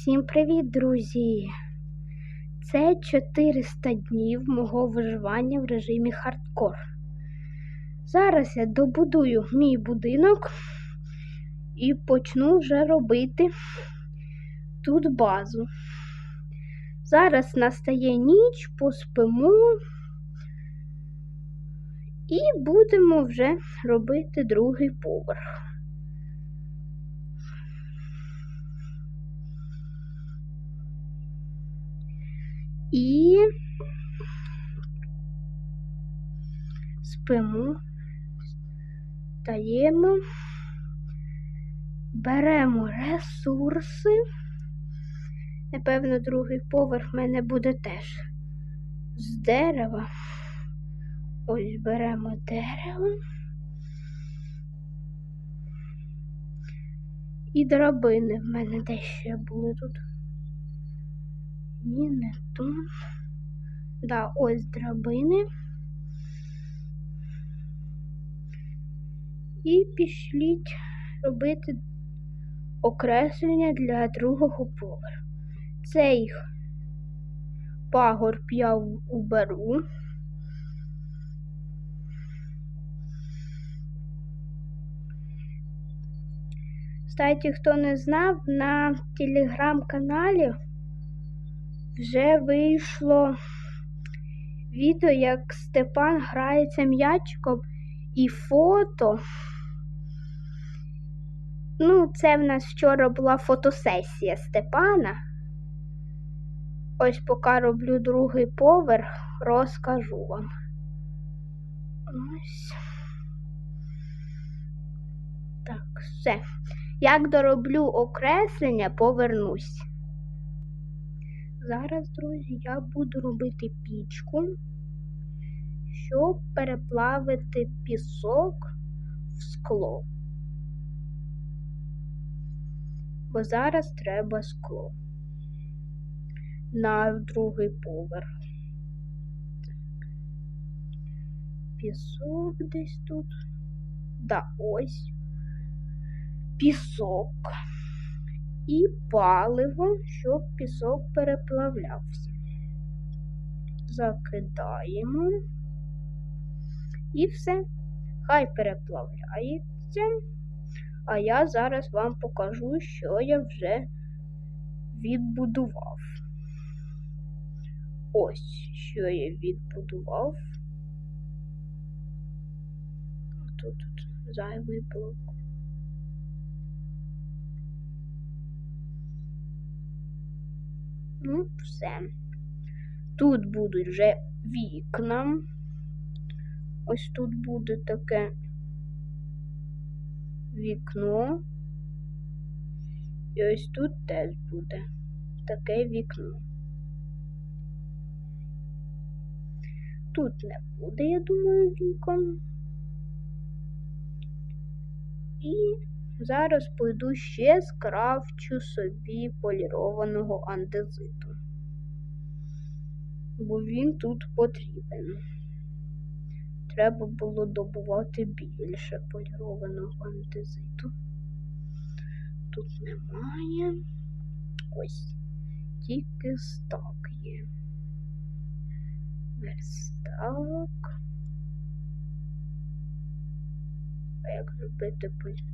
Всім привіт, друзі! Це 400 днів мого виживання в режимі хардкор. Зараз я добудую мій будинок і почну вже робити тут базу. Зараз настає ніч, поспимо і будемо вже робити другий поверх. І спимо, стаємо, беремо ресурси. Напевно, другий поверх в мене буде теж з дерева. Ось беремо дерево. І драбини в мене десь ще були тут. Ні, не тут. Да, ось драбини. І пішліть робити окреслення для другого поверху. Цей пагорб я уберу. Кстати, хто не знав, на телеграм-каналі вже вийшло відео, як Степан грається м'ячиком і фото. Ну, це в нас вчора була фотосесія Степана. Ось поки роблю другий поверх, розкажу вам. Ось. Так, все. Як дороблю окреслення, повернусь. Зараз, друзі, я буду робити пічку, щоб переплавити пісок в скло. Бо зараз треба скло на другий поверх. Пісок десь тут. Да, ось пісок і паливо, щоб пісок переплавлявся. Закидаємо і все. Хай переплавляється. А я зараз вам покажу, що я вже відбудував. Ось, що я відбудував. Тут, тут зайвий блок. Ну, все. Тут будуть вже вікна. Ось тут буде таке вікно. І ось тут теж буде таке вікно. Тут не буде, я думаю, вікон. І Зараз пойду ще скрафчу собі полірованого андезиту, бо він тут потрібен. Треба було добувати більше полірованого андезиту. Тут немає. Ось тільки стак є. Верстак. Як зробити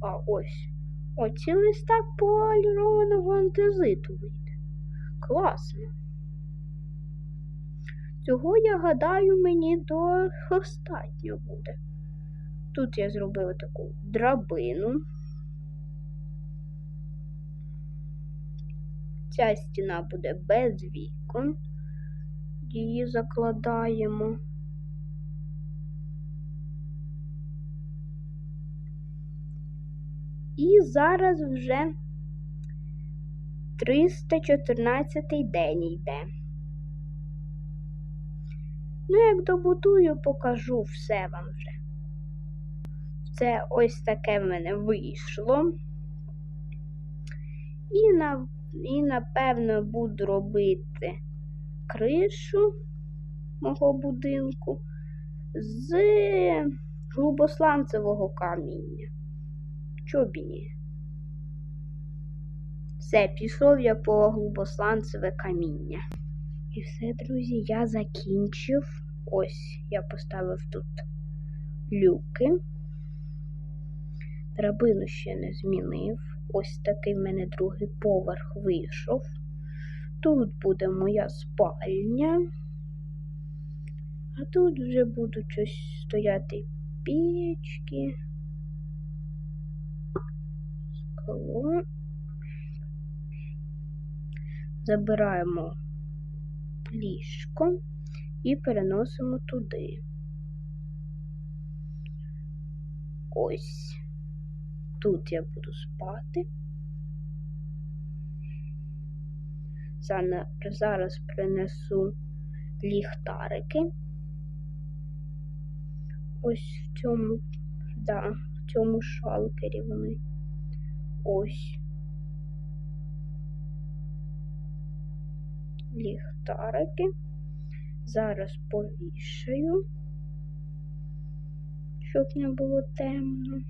А, ось. О, цілий стак полірованого антизиту вийде. Класно. Цього, я гадаю, мені достатньо буде. Тут я зробив таку драбину. Ця стіна буде без вікон. Її закладаємо. І зараз вже 314 день йде. Ну, як добудую, покажу все вам вже. Це ось таке в мене вийшло. І, на, і напевно, буду робити кришу мого будинку з грубосланцевого каміння чобі? Все, пішов я по глибосланцеве каміння. І все, друзі, я закінчив. Ось я поставив тут люки. Драбину ще не змінив. Ось такий в мене другий поверх вийшов. Тут буде моя спальня. А тут вже будуть ось стояти печки. Скло. Забираємо ліжко і переносимо туди. Ось тут я буду спати. Зараз принесу ліхтарики. Ось в цьому, да, в цьому шалкері вони. Ось. Ліхтарики. Зараз повішаю, щоб не було темно.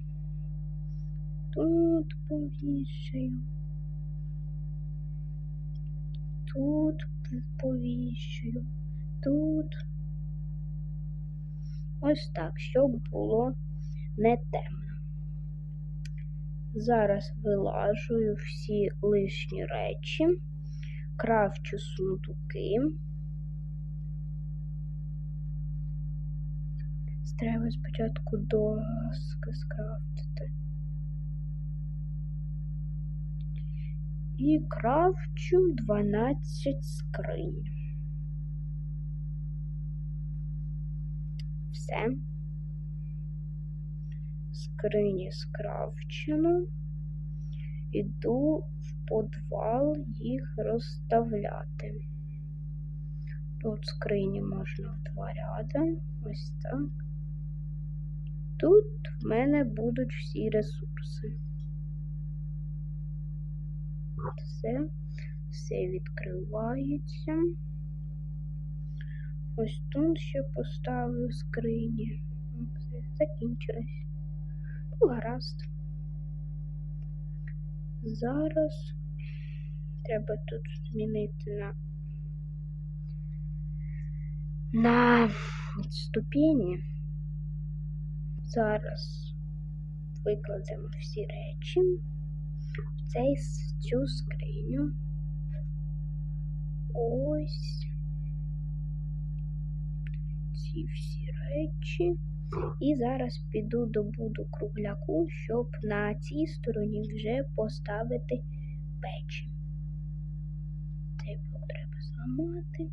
Тут повішаю. Тут повішаю. Тут. Ось так, щоб було не темно. Зараз вилажую всі лишні речі, кравчу сундуки. Треба спочатку доски скрафтити. І крафчу 12 скринь. Все. Скрині скрафчено. Іду в подвал їх розставляти. Тут скрині можна в два ряди. Ось так. Тут в мене будуть всі ресурси. Все, все відкривається. Ось тут ще поставлю скрині. Закінчилось. Ну, гаразд. Зараз треба тут змінити на на ступені. Зараз викладемо всі речі в цей, цю скриню. Ось ці всі речі. І зараз піду добуду кругляку, щоб на цій стороні вже поставити печі. Цей блок треба зламати.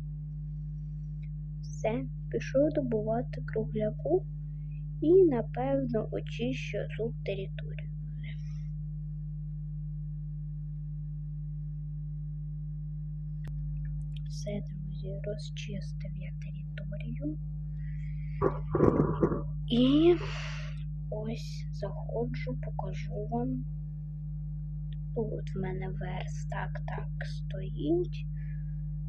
Все, пішов добувати кругляку і, напевно, очищу цю територію. Все, друзі, розчистив я територію. І ось заходжу, покажу вам. Тут в мене верстак так стоїть,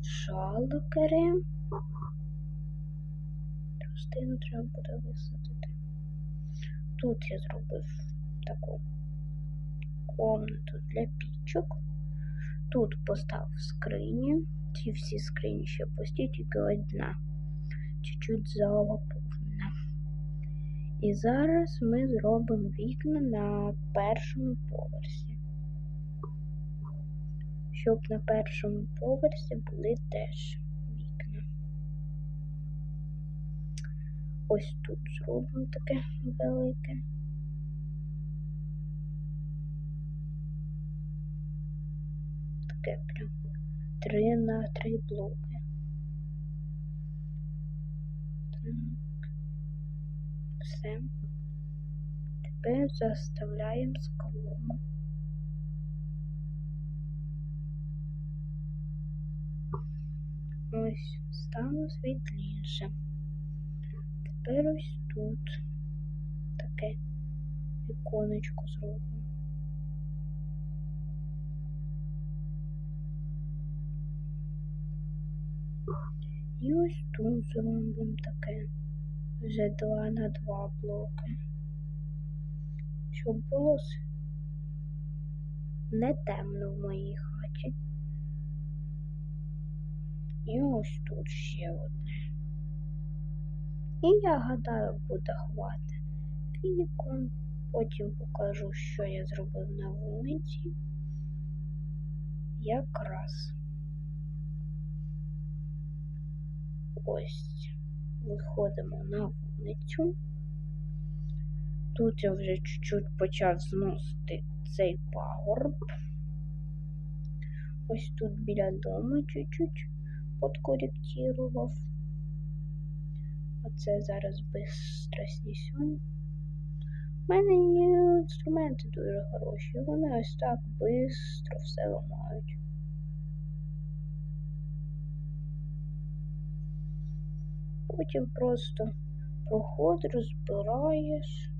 шалкери. Тростину треба буде висадити. Тут я зробив таку комнату для пічок. Тут поставив скрині. Ці всі скрині ще пусті, тільки одна. Чуть-чуть заповнена. І зараз ми зробимо вікна на першому поверсі. Щоб на першому поверсі були теж вікна. Ось тут зробимо таке велике. Таке прям три на три блоки. Все. Тепер заставляємо склом. Ось стало світліше. Тепер ось тут таке віконечко зробимо. І ось тут зробимо таке вже два на два блоки. Щоб було не темно в моїй хаті. І ось тут ще одне. І я гадаю, буде хвати вікон. Потім покажу, що я зробив на вулиці. Якраз ось виходимо на вулицю. Тут я вже чуть-чуть почав зносити цей пагорб. Ось тут біля дому чуть-чуть подкоректував. Оце зараз бистро снесем. У мене є інструменти дуже хороші. Вони ось так бистро все ламають. Потім просто проход розбираєш.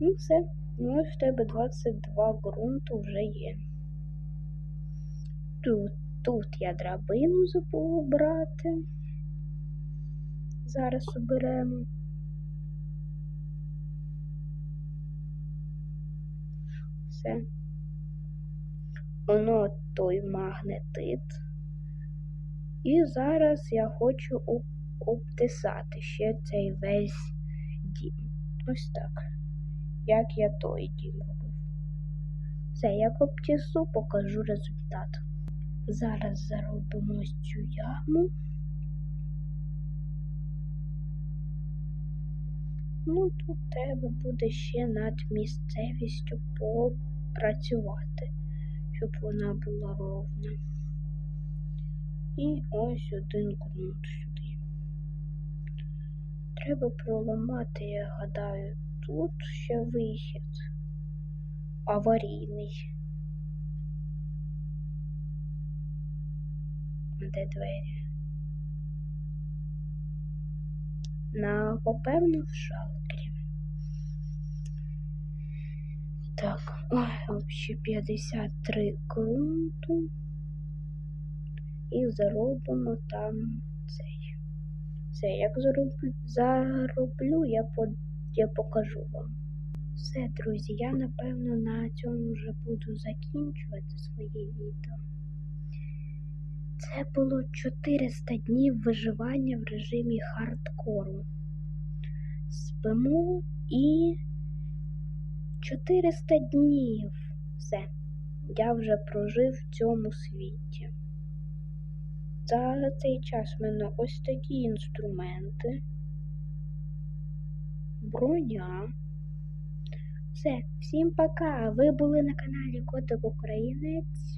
Ну все. Ну ось в тебе 22 ґрунту вже є. Тут, тут я драбину забув брати. Зараз оберемо. Все. Воно той магнетит. І зараз я хочу об- обтисати ще цей весь дім. Ось так. Як я той дім робив. Все, як обтісу, покажу результат. Зараз заробимо цю яму. Ну, тут треба буде ще над місцевістю попрацювати, щоб вона була ровна. І ось один ґрунт сюди. Треба проламати, я гадаю, тут ще вихід аварійний. Де двері? На попевно в шалкері. Так, ой, взагалі 53 ґрунту. І заробимо там цей. Все, як зароблю, зароблю я, по, я покажу вам. Все, друзі, я напевно на цьому вже буду закінчувати своє відео. Це було 400 днів виживання в режимі хардкору. Спимо і 400 днів. Все. Я вже прожив в цьому світі. За цей час в мене ось такі інструменти. Броня. Все, всім пока! Ви були на каналі Котик Українець.